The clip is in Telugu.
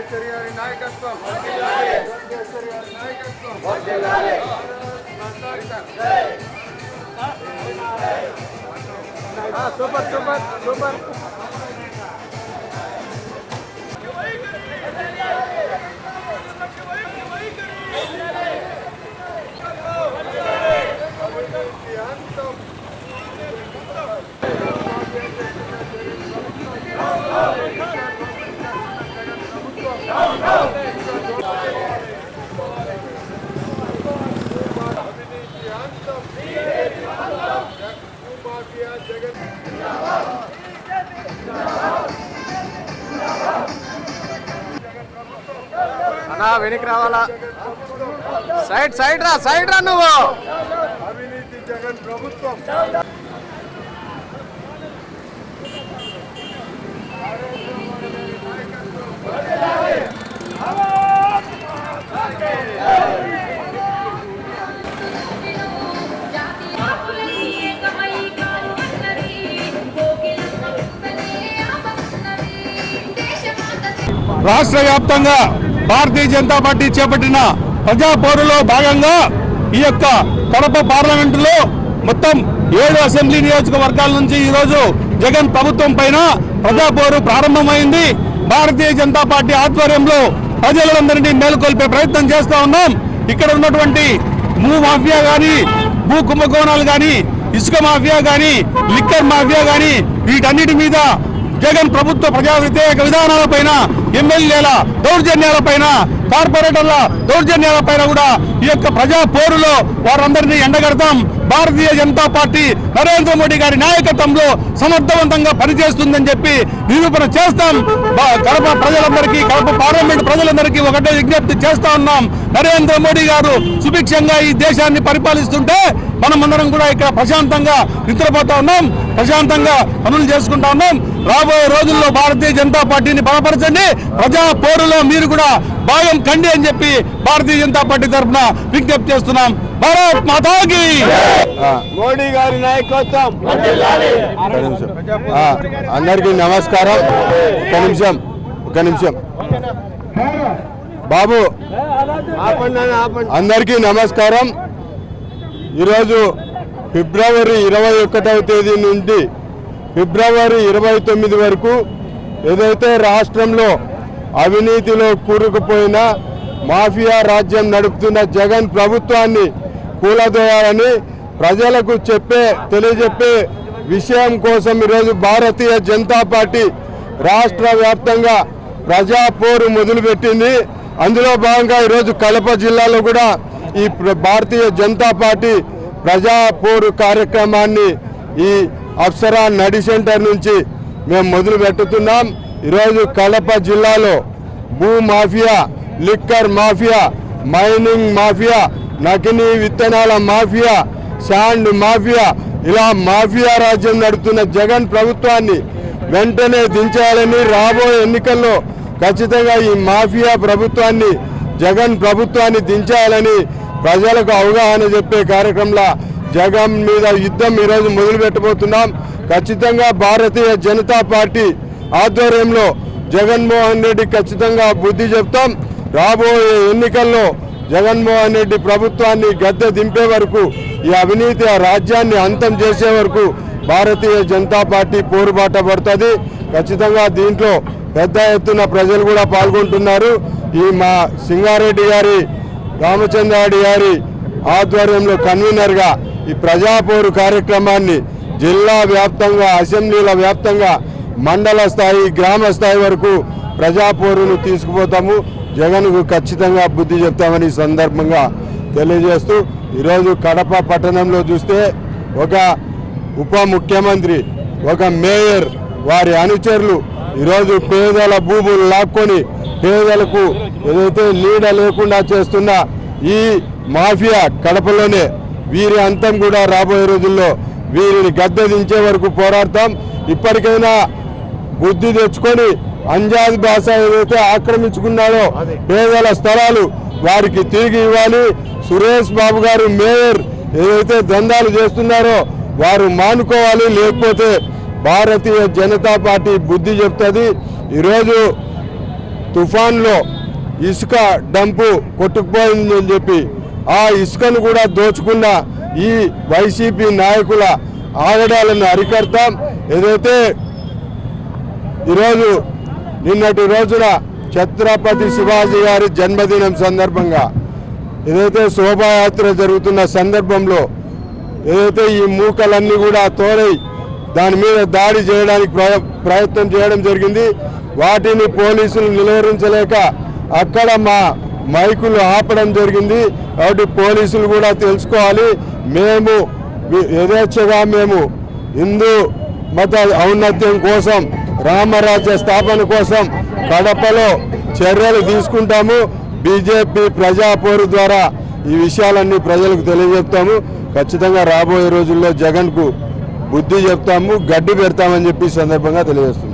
పురంధేశ్వరి గారి నాయకత్వం. గారి నాయకత్వం సూపర్ సూపర్. సూపర్ రావాలా? వెనక్కి రావాలా? సైడ్ సైడ్ రా సైడ్ రా నువ్వు. అవినీతి జగన్ ప్రభుత్వం రాష్ట్ర వ్యాప్తంగా భారతీయ జనతా పార్టీ చేపట్టిన ప్రజాపోరులో భాగంగా ఈ యొక్క కడప పార్లమెంటులో మొత్తం ఏడు అసెంబ్లీ నియోజకవర్గాల నుంచి ఈరోజు జగన్ ప్రభుత్వం పైన ప్రజాపోరు ప్రారంభమైంది. భారతీయ జనతా పార్టీ ఆధ్వర్యంలో ప్రజలందరినీ మేలుకొల్పే ప్రయత్నం చేస్తూ ఉన్నాం. ఇక్కడ ఉన్నటువంటి భూ మాఫియా కానీ భూ కుంభకోణాలు కానీ ఇసుక మాఫియా కానీ లిక్కర్ మాఫియా కానీ వీటన్నిటి మీద జగన్ ప్రభుత్వ ప్రజా వ్యతిరేక విధానాలపైన ఎమ్మెల్యేల దౌర్జన్యాలపైన కార్పొరేటర్ల దౌర్జన్యాలపైన కూడా ఈ యొక్క ప్రజా పోరులో వారందరినీ ఎండగడతాం. భారతీయ జనతా పార్టీ నరేంద్ర మోడీ గారి నాయకత్వంలో సమర్థవంతంగా పనిచేస్తుందని చెప్పి నిరూపణ చేస్తాం. కడప ప్రజలందరికీ కడప పార్లమెంట్ ప్రజలందరికీ ఒకటే విజ్ఞప్తి చేస్తా ఉన్నాం. నరేంద్ర మోడీ గారు సుభిక్షంగా ఈ దేశాన్ని పరిపాలిస్తుంటే మనమందరం కూడా ఇక్కడ ప్రశాంతంగా నిద్రపోతా ఉన్నాం. ప్రశాంతంగా పనులు చేసుకుంటా ఉన్నాం. రాబోయే రోజుల్లో భారతీయ జనతా పార్టీని బలపరచండి. ప్రజా పోరులో మీరు కూడా భాగం కండి అని చెప్పి భారతీయ జనతా పార్టీ తరఫున విజ్ఞప్తి చేస్తున్నాం. భారత్ మాతాకి! మోడీ గారి నాయకత్వం. అందరికీ నమస్కారం. ఒక నిమిషం. ఒక నిమిషం. బాబు అందరికీ నమస్కారం. ఈరోజు ఫిబ్రవరి ఇరవై ఒకటవ తేదీ నుండి ఫిబ్రవరి ఇరవై తొమ్మిది వరకు ఏదైతే రాష్ట్రంలో అవినీతిలో కూరుకుపోయిన మాఫియా రాజ్యం నడుపుతున్న జగన్ ప్రభుత్వాన్ని కూలదోయాలని ప్రజలకు చెప్పే తెలియజెప్పే విషయం కోసం ఈరోజు భారతీయ జనతా పార్టీ రాష్ట్ర వ్యాప్తంగా ప్రజాపోరు మొదలుపెట్టింది. అందులో భాగంగా ఈరోజు కడప జిల్లాలో కూడా ఈ భారతీయ జనతా పార్టీ ప్రజాపోరు కార్యక్రమాన్ని ఈ అప్సరా నడి సెంటర్ నుంచి మేము మొదలు పెట్టుతున్నాం ఈరోజు కడప జిల్లాలో భూ mafia liquor mafia mining mafia నకిలీ విత్తనాల మాఫియా శాండ్ మాఫియా ఇలా మాఫియా రాజ్యం నడుపుతున్న జగన్ ప్రభుత్వాన్ని వెంటనే దించాలని రాబోయే ఎన్నికల్లో ఖచ్చితంగా ఈ మాఫియా ప్రభుత్వాన్ని జగన్ ప్రభుత్వాన్ని దించాలని ప్రజలకు అవగాహన చెప్పే కార్యక్రమంలో జగన్ మీద యుద్ధం ఈరోజు మొదలు పెట్టబోతున్నాం ఖచ్చితంగా భారతీయ జనతా పార్టీ ఆధ్వర్యంలో జగన్మోహన్ రెడ్డి ఖచ్చితంగా బుద్ధి చెప్తాం. రాబోయే ఎన్నికల్లో జగన్మోహన్ రెడ్డి ప్రభుత్వాన్ని గద్దె దింపే వరకు ఈ అవినీతి ఆ రాజ్యాన్ని అంతం చేసే వరకు భారతీయ జనతా పార్టీ పోరుబాట పడుతుంది. ఖచ్చితంగా దీంట్లో పెద్ద ఎత్తున ప్రజలు కూడా పాల్గొంటున్నారు. ఈ మా సింగారెడ్డి గారి రామచంద్రారెడ్డి గారి ఆధ్వర్యంలో కన్వీనర్గా ఈ ప్రజాపోరు కార్యక్రమాన్ని జిల్లా వ్యాప్తంగా అసెంబ్లీల వ్యాప్తంగా మండల స్థాయి గ్రామ స్థాయి వరకు ప్రజాపోరును తీసుకుపోతాము. జగన్కు ఖచ్చితంగా బుద్ధి చెప్తామని సందర్భంగా తెలియజేస్తూ ఈరోజు కడప పట్టణంలో చూస్తే ఒక ఉప ముఖ్యమంత్రి ఒక మేయర్ వారి అనుచరులు ఈరోజు పేదల భూములు లాక్కొని పేదలకు ఏదైతే నీడ లేకుండా చేస్తున్న ఈ మాఫియా కడపలోనే వీరి అంతం కూడా రాబోయే రోజుల్లో వీరిని గద్దె దించే వరకు పోరాడతాం. ఇప్పటికైనా బుద్ధి తెచ్చుకొని అంజాద్ భాష ఏదైతే ఆక్రమించుకున్నాడో పేదల స్థలాలు వారికి తిరిగి ఇవ్వాలి. సురేష్ బాబు గారు మేయర్ ఏదైతే దందాలు చేస్తున్నారో వారు మానుకోవాలి. లేకపోతే భారతీయ జనతా పార్టీ బుద్ధి చెప్తుంది. ఈరోజు తుఫాన్లో ఇసుక డంపు కొట్టుకుపోయిందని చెప్పి ఆ ఇసుకను కూడా దోచుకున్న ఈ వైసీపీ నాయకుల ఆగడాలను అరికడతాం. ఏదైతే ఈరోజు నిన్నటి రోజున ఛత్రపతి శివాజీ గారి జన్మదినం సందర్భంగా ఏదైతే శోభాయాత్ర జరుగుతున్న సందర్భంలో ఏదైతే ఈ మూకలన్నీ కూడా తోడై దాని మీద దాడి చేయడానికి ప్రయత్నం చేయడం జరిగింది. వాటిని పోలీసులు నిలువరించలేక అక్కడ మా మైకులు ఆపడం జరిగింది. కాబట్టి పోలీసులు కూడా తెలుసుకోవాలి. మేము యథేచ్ఛగా మేము హిందూ మత ఔన్నత్యం కోసం రామరాజ్య స్థాపన కోసం కడపలో చర్యలు తీసుకుంటాము. బీజేపీ ప్రజాపోరు ద్వారా ఈ విషయాలన్నీ ప్రజలకు తెలియజెప్తాము. ఖచ్చితంగా రాబోయే రోజుల్లో జగన్కు బుద్ధి చెప్తాము గడ్డి పెడతామని చెప్పి సందర్భంగా తెలియజేస్తున్నాం.